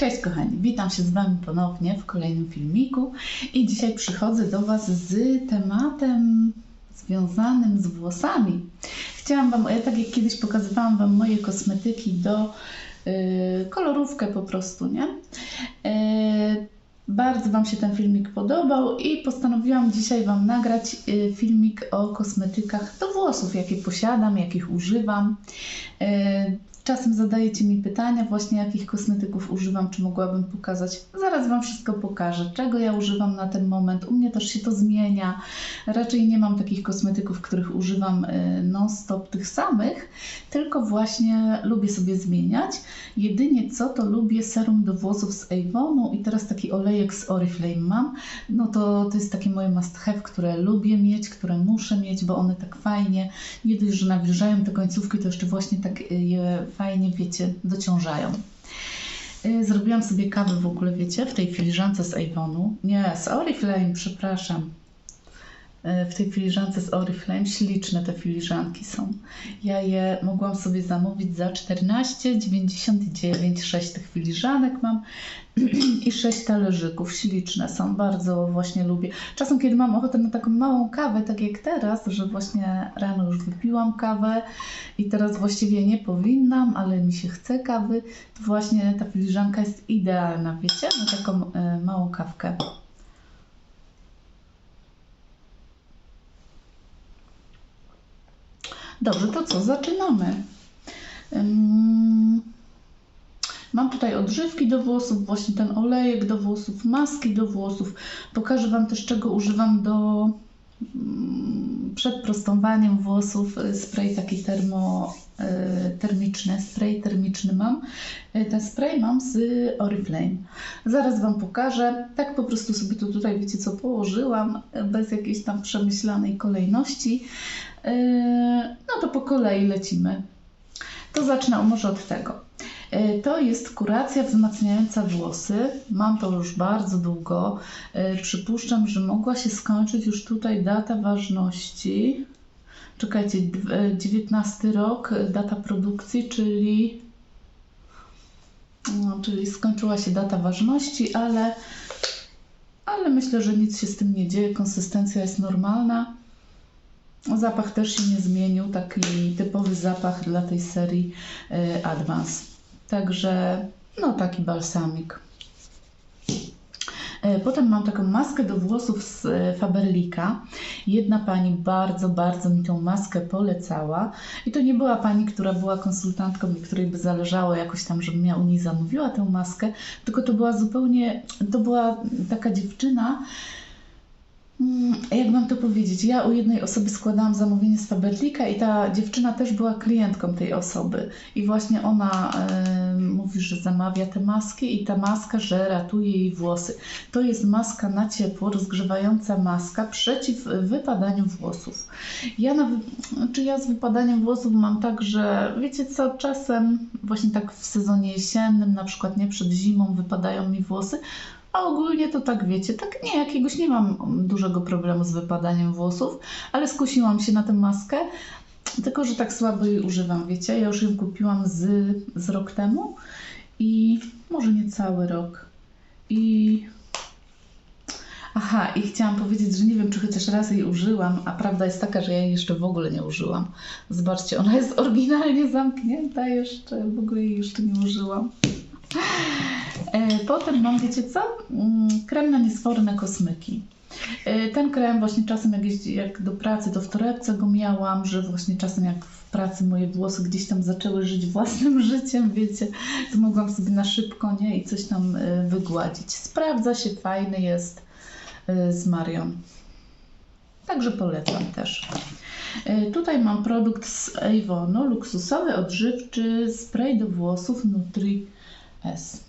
Cześć kochani, witam się z Wami ponownie w kolejnym filmiku i dzisiaj przychodzę do Was z tematem związanym z włosami. Chciałam Wam, ja tak jak kiedyś pokazywałam Wam moje kosmetyki do yy, kolorówkę po prostu, nie? Yy, bardzo Wam się ten filmik podobał i postanowiłam dzisiaj Wam nagrać yy, filmik o kosmetykach do włosów, jakie posiadam, jakich używam. Czasem zadajecie mi pytania, właśnie jakich kosmetyków używam, czy mogłabym pokazać. Zaraz Wam wszystko pokażę, czego ja używam na ten moment. U mnie też się to zmienia. Raczej nie mam takich kosmetyków, których używam y, non-stop tych samych, tylko właśnie lubię sobie zmieniać. Jedynie co, to lubię serum do włosów z Avonu i teraz taki olejek z Oriflame mam. No to, to jest takie moje must have, które lubię mieć, które muszę mieć, bo one tak fajnie, nie dość, że nawilżają te końcówki, to jeszcze właśnie tak y, je fajnie, wiecie, dociążają. Y, Zrobiłam sobie kawę w ogóle, wiecie, w tej filiżance z Avonu. Nie, z Oriflame, przepraszam. Y, W tej filiżance z Oriflame śliczne te filiżanki są. Ja je mogłam sobie zamówić za 14,99. 6 tych filiżanek mam i 6 talerzyków. Śliczne są, bardzo właśnie lubię. Czasem, kiedy mam ochotę na taką małą kawę, tak jak teraz, że właśnie rano już wypiłam kawę i teraz właściwie nie powinnam, ale mi się chce kawy, to właśnie ta filiżanka jest idealna, wiecie, na taką y, małą kawkę. Dobrze, to co? Zaczynamy. Mam tutaj odżywki do włosów, właśnie ten olejek do włosów, maski do włosów. Pokażę Wam też, czego używam do mm, przed prostowaniem włosów. Spray taki termo, y, termiczny, spray termiczny mam. Y, Ten spray mam z Oriflame. Zaraz Wam pokażę. Tak po prostu sobie to tutaj, wiecie co, położyłam, bez jakiejś tam przemyślanej kolejności. Y, No to po kolei lecimy. To zacznę może od tego. Y, To jest kuracja wzmacniająca włosy. Mam to już bardzo długo. Y, Przypuszczam, że mogła się skończyć już tutaj data ważności. Czekajcie, dw- y, 19 rok, data produkcji, czyli, no, czyli skończyła się data ważności, ale, ale myślę, że nic się z tym nie dzieje. Konsystencja jest normalna. Zapach też się nie zmienił, taki typowy zapach dla tej serii y, Advance. Także no taki balsamik. Y, Potem mam taką maskę do włosów z y, Faberlika. Jedna pani bardzo, bardzo mi tą maskę polecała. I to nie była pani, która była konsultantką i której by zależało jakoś tam, żebym ja u niej zamówiła tę maskę, tylko to była zupełnie, to była taka dziewczyna, Jak mam to powiedzieć? Ja u jednej osoby składałam zamówienie z Faberlika i ta dziewczyna też była klientką tej osoby. I właśnie ona mówi, że zamawia te maski i ta maska, że ratuje jej włosy. To jest maska na ciepło, rozgrzewająca maska przeciw wypadaniu włosów. Ja, na, czy ja z wypadaniem włosów mam tak, że wiecie co, czasem właśnie tak w sezonie jesiennym, na przykład nie przed zimą wypadają mi włosy, a ogólnie to tak wiecie, tak nie, jakiegoś nie mam dużego problemu z wypadaniem włosów, ale skusiłam się na tę maskę, tylko że tak słabo jej używam, wiecie. Ja już ją kupiłam z, z rok temu i może nie cały rok. I. Aha, i chciałam powiedzieć, że nie wiem, czy chociaż raz jej użyłam, a prawda jest taka, że ja jej jeszcze w ogóle nie użyłam. Zobaczcie, ona jest oryginalnie zamknięta jeszcze, w ogóle jej jeszcze nie użyłam. E, Potem mam, wiecie co? Mm, Krem na niesforne kosmyki. E, Ten krem właśnie czasem jak, jeździ, jak do pracy, to w torebce go miałam, że właśnie czasem jak w pracy moje włosy gdzieś tam zaczęły żyć własnym życiem, wiecie, to mogłam sobie na szybko, nie? I coś tam e, wygładzić. Sprawdza się, fajny jest z Marion. Także polecam też. Tutaj mam produkt z Avonu, luksusowy, odżywczy spray do włosów Nutri S.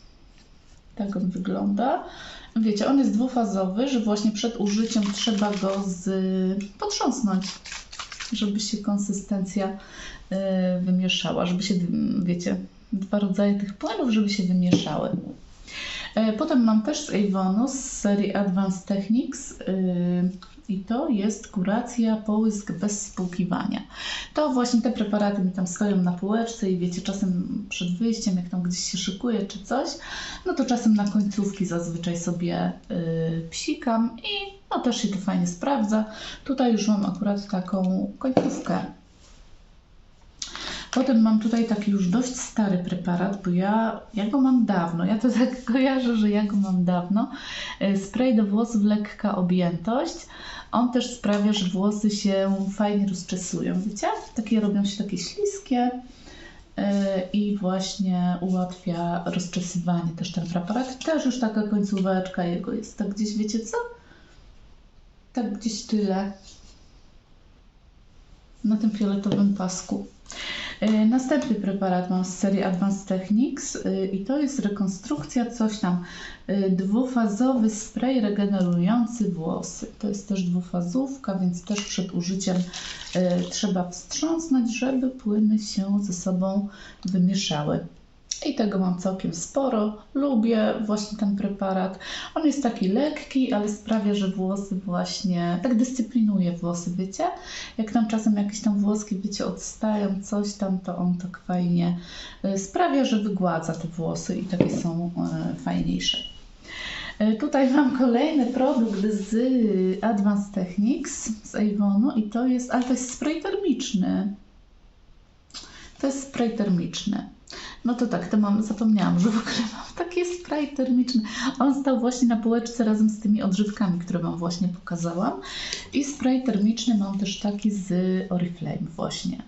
Tak on wygląda. Wiecie, on jest dwufazowy, że właśnie przed użyciem trzeba go z... potrząsnąć, żeby się konsystencja y, wymieszała, żeby się, wiecie, dwa rodzaje tych płynów, żeby się wymieszały. E, Potem mam też z Avonu z serii Advanced Techniques yy, i to jest kuracja połysk bez spłukiwania. To właśnie te preparaty mi tam stoją na półeczce i wiecie, czasem przed wyjściem, jak tam gdzieś się szykuje czy coś, no to czasem na końcówki zazwyczaj sobie yy, psikam i no też się to fajnie sprawdza. Tutaj już mam akurat taką końcówkę Potem mam tutaj taki już dość stary preparat, bo ja, ja go mam dawno. Ja to tak kojarzę, że ja go mam dawno. E, Spray do włosów lekka objętość. On też sprawia, że włosy się fajnie rozczesują. Wiecie? Takie robią się takie śliskie e, i właśnie ułatwia rozczesywanie też ten preparat. Też już taka końcóweczka jego jest tak gdzieś, wiecie co? Tak gdzieś tyle. Na tym fioletowym pasku. E, Następny preparat mam z serii Advanced Techniques e, i to jest rekonstrukcja, coś tam, e, dwufazowy spray regenerujący włosy. To jest też dwufazówka, więc też przed użyciem trzeba wstrząsnąć, żeby płyny się ze sobą wymieszały. I tego mam całkiem sporo. Lubię właśnie ten preparat. On jest taki lekki, ale sprawia, że włosy właśnie tak dyscyplinuje włosy, wiecie? Jak tam czasem jakieś tam włoski, wiecie, odstają, coś tam, to on tak fajnie y, sprawia, że wygładza te włosy i takie są e, fajniejsze. E, Tutaj mam kolejny produkt z Advanced Techniques z Avonu i to jest, ale to jest spray termiczny. To jest spray termiczny. No to tak, to mam, zapomniałam, że w ogóle mam taki spray termiczny. On stał właśnie na półeczce razem z tymi odżywkami, które Wam właśnie pokazałam. I spray termiczny mam też taki z Oriflame właśnie.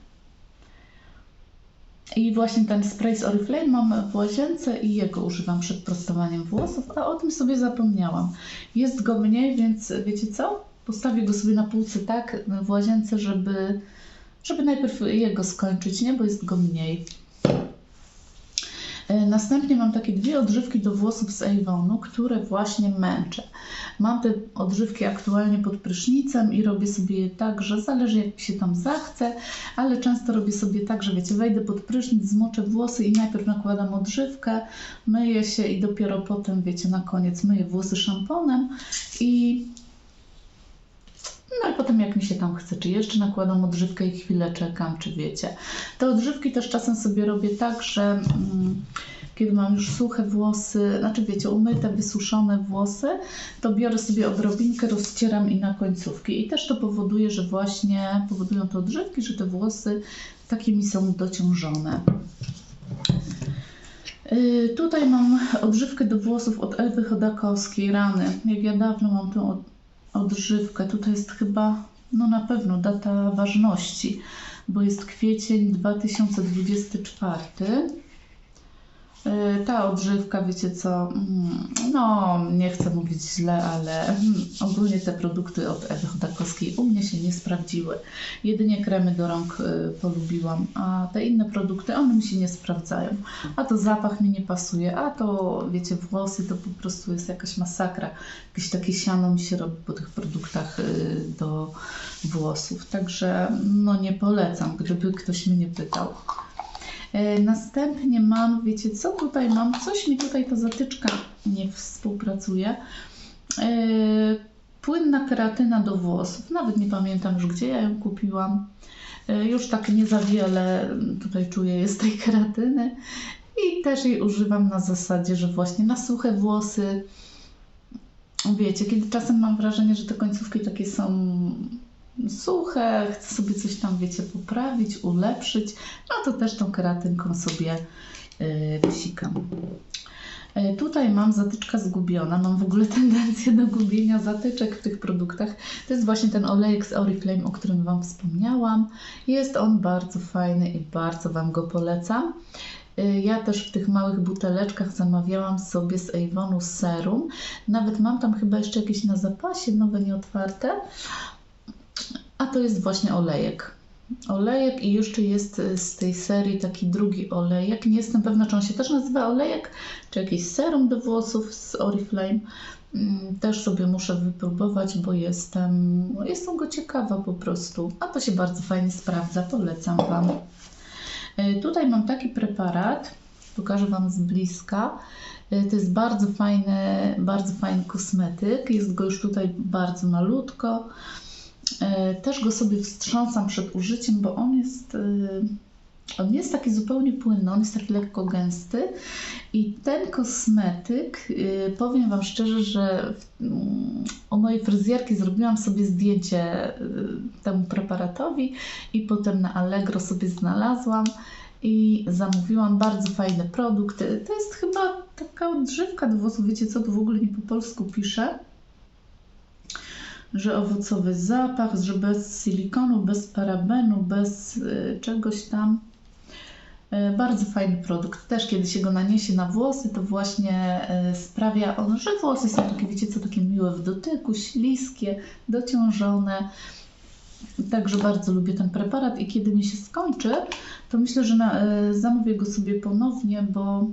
I właśnie ten spray z Oriflame mam w łazience i jego używam przed prostowaniem włosów, a o tym sobie zapomniałam. Jest go mniej, więc wiecie co? Postawię go sobie na półce tak w łazience, żeby, żeby najpierw jego skończyć, nie? Bo jest go mniej. E, Następnie mam takie dwie odżywki do włosów z Avonu, które właśnie męczę. Mam te odżywki aktualnie pod prysznicem i robię sobie je tak, że zależy jak się tam zachce, ale często robię sobie tak, że wiecie, wejdę pod prysznic, zmoczę włosy i najpierw nakładam odżywkę, myję się i dopiero potem, wiecie, na koniec myję włosy szamponem i no i potem jak mi się tam chce, czy jeszcze nakładam odżywkę i chwilę czekam, czy wiecie. Te odżywki też czasem sobie robię tak, że mm, kiedy mam już suche włosy, znaczy wiecie, umyte, wysuszone włosy, to biorę sobie odrobinkę, rozcieram i na końcówki. I też to powoduje, że właśnie powodują te odżywki, że te włosy takie mi są dociążone. Yy, Tutaj mam odżywkę do włosów od Ewy Chodakowskiej, rany. Jak ja dawno mam od- odżywkę. Tutaj jest chyba, no na pewno data ważności, bo jest kwiecień 2024. Yy, Ta odżywka, wiecie co, mm, no nie chcę mówić źle, ale mm, ogólnie te produkty od Ewy Chodakowskiej u mnie się nie sprawdziły. Jedynie kremy do rąk y, polubiłam, a te inne produkty, one mi się nie sprawdzają. A to zapach mi nie pasuje, a to wiecie, włosy to po prostu jest jakaś masakra. Jakieś takie siano mi się robi po tych produktach y, do włosów. Także no nie polecam, gdyby ktoś mnie pytał. E, Następnie mam, wiecie co tutaj mam? Coś mi tutaj ta zatyczka nie współpracuje. E, Płynna keratyna do włosów. Nawet nie pamiętam już gdzie ja ją kupiłam. E, Już tak nie za wiele tutaj czuję jest tej keratyny. I też jej używam na zasadzie, że właśnie na suche włosy. Wiecie, kiedy czasem mam wrażenie, że te końcówki takie są suche, chcę sobie coś tam, wiecie, poprawić, ulepszyć, no to też tą keratynką sobie psikam. Yy, Tutaj mam zatyczka zgubiona. Mam w ogóle tendencję do gubienia zatyczek w tych produktach. To jest właśnie ten olejek z Oriflame, o którym Wam wspomniałam. Jest on bardzo fajny i bardzo Wam go polecam. Yy, Ja też w tych małych buteleczkach zamawiałam sobie z Avonu serum. Nawet mam tam chyba jeszcze jakieś na zapasie, nowe, nieotwarte. A to jest właśnie olejek. Olejek i jeszcze jest y, z tej serii taki drugi olejek. Nie jestem pewna, czy on się też nazywa olejek, czy jakiś serum do włosów z Oriflame. Mm, Też sobie muszę wypróbować, bo jestem, jestem go ciekawa po prostu. A to się bardzo fajnie sprawdza, polecam Wam. Y, Tutaj mam taki preparat, pokażę Wam z bliska. E, To jest bardzo fajny, bardzo fajny kosmetyk. Jest go już tutaj bardzo malutko. E, Też go sobie wstrząsam przed użyciem, bo on jest, e, on jest taki zupełnie płynny, on jest taki lekko gęsty. I ten kosmetyk, e, powiem Wam szczerze, że mm, u mojej fryzjerki zrobiłam sobie zdjęcie temu preparatowi i potem na Allegro sobie znalazłam i zamówiłam bardzo fajny produkt. To jest chyba taka odżywka do włosów, wiecie co, to w ogóle nie po polsku pisze że owocowy zapach, że bez silikonu, bez parabenu, bez y, czegoś tam. Y, bardzo fajny produkt. Też kiedy się go naniesie na włosy, to właśnie y, sprawia on, że włosy są takie, wiecie co, takie miłe w dotyku, śliskie, dociążone. Także bardzo lubię ten preparat i kiedy mi się skończy, to myślę, że na, zamówię go sobie ponownie, bo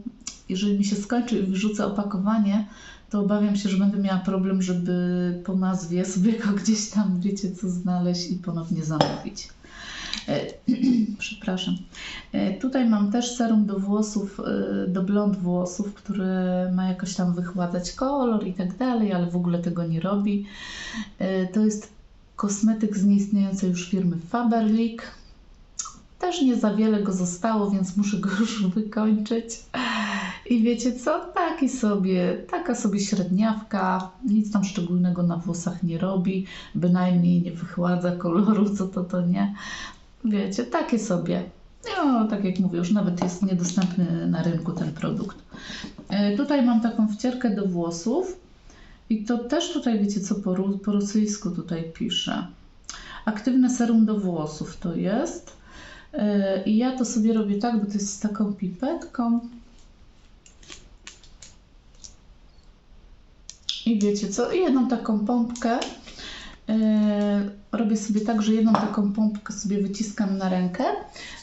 jeżeli mi się skończy i wyrzucę opakowanie, to obawiam się, że będę miała problem, żeby po nazwie sobie go gdzieś tam, wiecie co, znaleźć i ponownie zamówić. E, Przepraszam. E, Tutaj mam też serum do włosów, e, do blond włosów, które ma jakoś tam wychładzać kolor i tak dalej, ale w ogóle tego nie robi. To jest kosmetyk z nieistniejącej już firmy Faberlic. Też nie za wiele go zostało, więc muszę go już wykończyć. I wiecie co? Taki sobie, taka sobie średniawka, nic tam szczególnego na włosach nie robi, bynajmniej nie wychładza koloru, co to to nie. Wiecie, takie sobie. No, tak jak mówię, już nawet jest niedostępny na rynku ten produkt. E, Tutaj mam taką wcierkę do włosów i to też tutaj, wiecie co, po, po rosyjsku tutaj pisze. Aktywne serum do włosów to jest. E, I ja to sobie robię tak, bo to jest z taką pipetką. I wiecie co? I jedną taką pompkę. e, robię sobie tak, że jedną taką pompkę sobie wyciskam na rękę,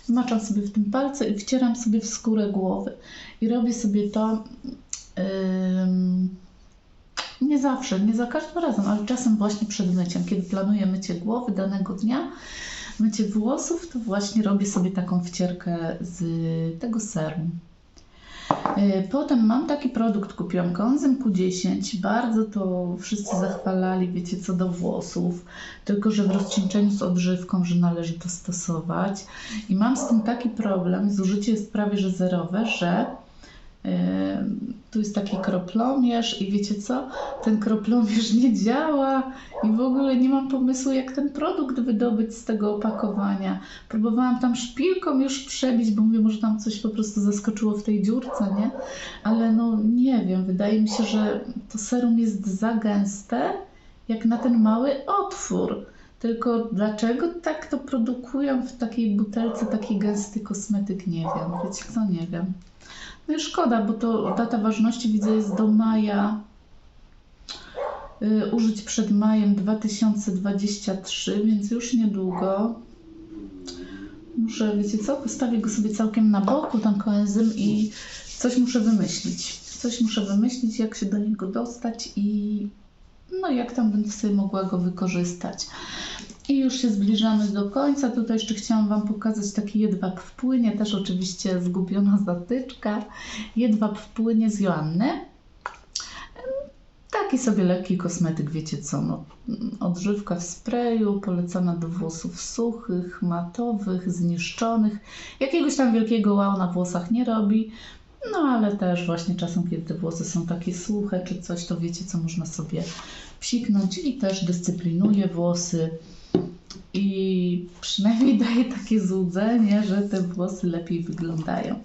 maczam sobie w tym palce i wcieram sobie w skórę głowy. I robię sobie to ym, nie zawsze, nie za każdym razem, ale czasem właśnie przed myciem, kiedy planuję mycie głowy danego dnia, mycie włosów, to właśnie robię sobie taką wcierkę z tego serum. E, Potem mam taki produkt, kupiłam koenzym Q10, bardzo to wszyscy zachwalali, wiecie co do włosów, tylko że w rozcieńczeniu z odżywką, że należy to stosować. I mam z tym taki problem, zużycie jest prawie że zerowe, że tu jest taki kroplomierz i wiecie co, ten kroplomierz nie działa i w ogóle nie mam pomysłu jak ten produkt wydobyć z tego opakowania. Próbowałam tam szpilką już przebić, bo mówię, może tam coś po prostu zaskoczyło w tej dziurce, nie? Ale no nie wiem, wydaje mi się, że to serum jest za gęste, jak na ten mały otwór. Tylko dlaczego tak to produkują w takiej butelce taki gęsty kosmetyk, nie wiem. Wiecie co, nie wiem. No szkoda, bo to data ważności widzę jest do maja. Y, użyć przed majem 2023, więc już niedługo. Muszę, wiecie co, postawię go sobie całkiem na boku, ten koenzym i coś muszę wymyślić. Coś muszę wymyślić, jak się do niego dostać i no jak tam będę sobie mogła go wykorzystać. I już się zbliżamy do końca. Tutaj jeszcze chciałam Wam pokazać taki jedwab w płynie, też oczywiście zgubiona zatyczka. Jedwab w płynie z Joanny. Taki sobie lekki kosmetyk, wiecie co, no, odżywka w sprayu, polecana do włosów suchych, matowych, zniszczonych. Jakiegoś tam wielkiego wow na włosach nie robi, no ale też właśnie czasem, kiedy te włosy są takie suche czy coś, to wiecie co, można sobie psiknąć i też dyscyplinuje włosy i przynajmniej daje takie złudzenie, że te włosy lepiej wyglądają.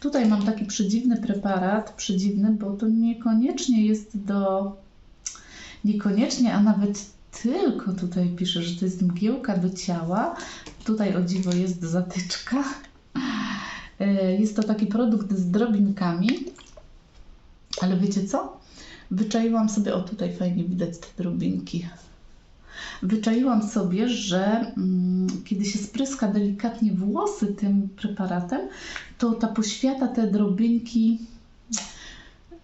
Tutaj mam taki przedziwny preparat, przedziwny, bo to niekoniecznie jest do, niekoniecznie, a nawet tylko tutaj pisze, że to jest mgiełka do ciała. Tutaj o dziwo jest zatyczka. E, Jest to taki produkt z drobinkami, ale wiecie co? Wyczaiłam sobie, o tutaj fajnie widać te drobinki. Wyczaiłam sobie, że mm, kiedy się spryska delikatnie włosy tym preparatem, to ta poświata te drobinki,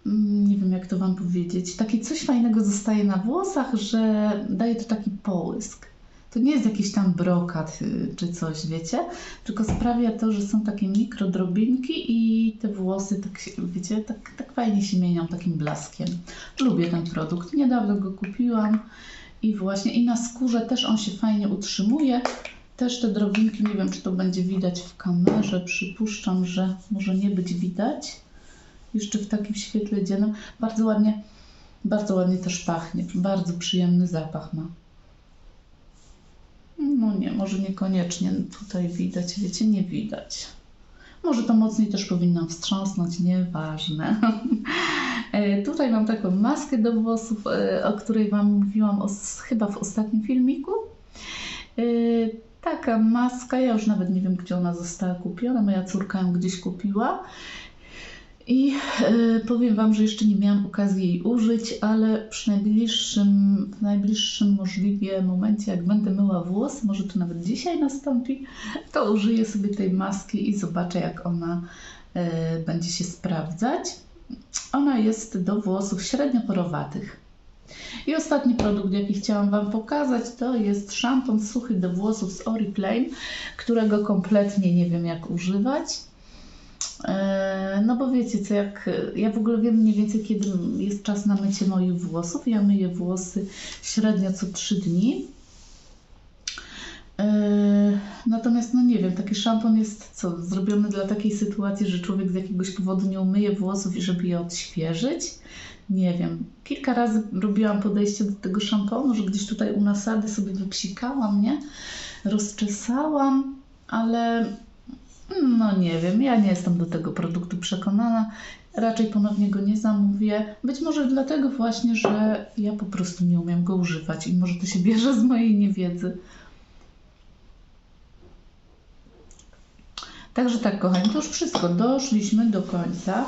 mm, nie wiem jak to Wam powiedzieć, takie coś fajnego zostaje na włosach, że daje to taki połysk. To nie jest jakiś tam brokat y, czy coś, wiecie? Tylko sprawia to, że są takie mikrodrobinki i te włosy, tak, wiecie, tak, tak fajnie się mienią takim blaskiem. Lubię ten produkt. Niedawno go kupiłam i właśnie i na skórze też on się fajnie utrzymuje. Też te drobinki, nie wiem czy to będzie widać w kamerze, przypuszczam, że może nie być widać. Jeszcze w takim świetle dziennym. Bardzo ładnie, bardzo ładnie też pachnie. Bardzo przyjemny zapach ma. No nie, może niekoniecznie tutaj widać, wiecie, nie widać. Może to mocniej też powinnam wstrząsnąć, nieważne. E, Tutaj mam taką maskę do włosów, e, o której Wam mówiłam os- chyba w ostatnim filmiku. E, Taka maska, ja już nawet nie wiem, gdzie ona została kupiona, moja córka ją gdzieś kupiła. I powiem Wam, że jeszcze nie miałam okazji jej użyć, ale przy najbliższym, w najbliższym możliwie momencie, jak będę myła włosy, może to nawet dzisiaj nastąpi, to użyję sobie tej maski i zobaczę, jak ona będzie się sprawdzać. Ona jest do włosów średnio porowatych. I ostatni produkt, jaki chciałam Wam pokazać, to jest szampon suchy do włosów z Oriflame, którego kompletnie nie wiem jak używać. E, No bo wiecie co, jak ja w ogóle wiem mniej więcej kiedy jest czas na mycie moich włosów. Ja myję włosy średnio co 3 dni. E, Natomiast no nie wiem, taki szampon jest co, zrobiony dla takiej sytuacji, że człowiek z jakiegoś powodu nie umyje włosów i żeby je odświeżyć. Nie wiem. Kilka razy robiłam podejście do tego szamponu, że gdzieś tutaj u nasady sobie wypsikałam, nie? Rozczesałam, ale no nie wiem, ja nie jestem do tego produktu przekonana. Raczej ponownie go nie zamówię. Być może dlatego właśnie, że ja po prostu nie umiem go używać i może to się bierze z mojej niewiedzy. Także tak, kochani, to już wszystko. Doszliśmy do końca.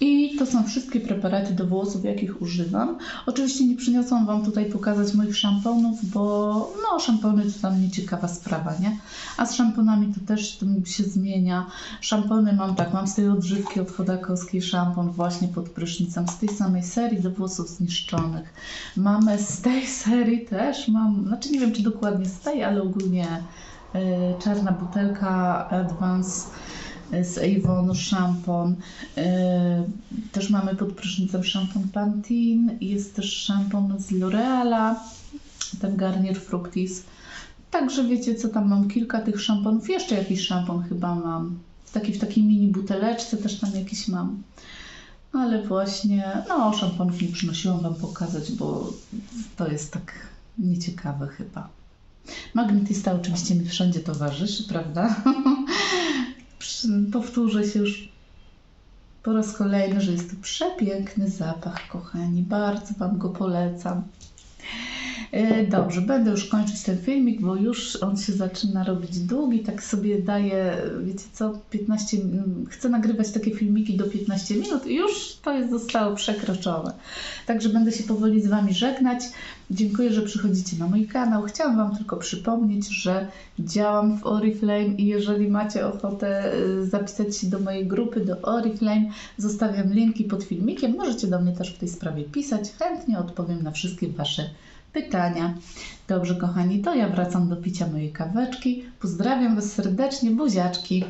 I to są wszystkie preparaty do włosów, jakich używam. Oczywiście nie przyniosłam Wam tutaj pokazać moich szamponów, bo no szampony to tam nieciekawa sprawa, nie? A z szamponami to też się zmienia. Szampony mam tak, mam z tej odżywki od Chodakowskiej szampon właśnie pod prysznicem, z tej samej serii do włosów zniszczonych. Mamy z tej serii też, mam, znaczy nie wiem czy dokładnie z tej, ale ogólnie czarna butelka Advance e, z Avon szampon. E, Też mamy pod prysznicem szampon Pantene. Jest też szampon z L'Oreala, ten Garnier Fructis. Także wiecie co, tam mam kilka tych szamponów. Jeszcze jakiś szampon chyba mam. Taki w takiej mini buteleczce też tam jakiś mam. Ale właśnie, no szamponów nie przynosiłam Wam pokazać, bo to jest tak nieciekawe chyba. Magnetista oczywiście mi wszędzie towarzyszy, prawda? Powtórzę się już po raz kolejny, że jest to przepiękny zapach, kochani. Bardzo Wam go polecam. E, Dobrze, będę już kończyć ten filmik, bo już on się zaczyna robić długi. Tak sobie daję, wiecie co, 15 min- Chcę nagrywać takie filmiki do 15 minut i już to jest zostało przekroczone. Także będę się powoli z Wami żegnać. Dziękuję, że przychodzicie na mój kanał. Chciałam Wam tylko przypomnieć, że działam w Oriflame i jeżeli macie ochotę y, zapisać się do mojej grupy, do Oriflame, zostawiam linki pod filmikiem. Możecie do mnie też w tej sprawie pisać. Chętnie odpowiem na wszystkie Wasze pytania. Dobrze, kochani, to ja wracam do picia mojej kaweczki. Pozdrawiam Was serdecznie, buziaczki.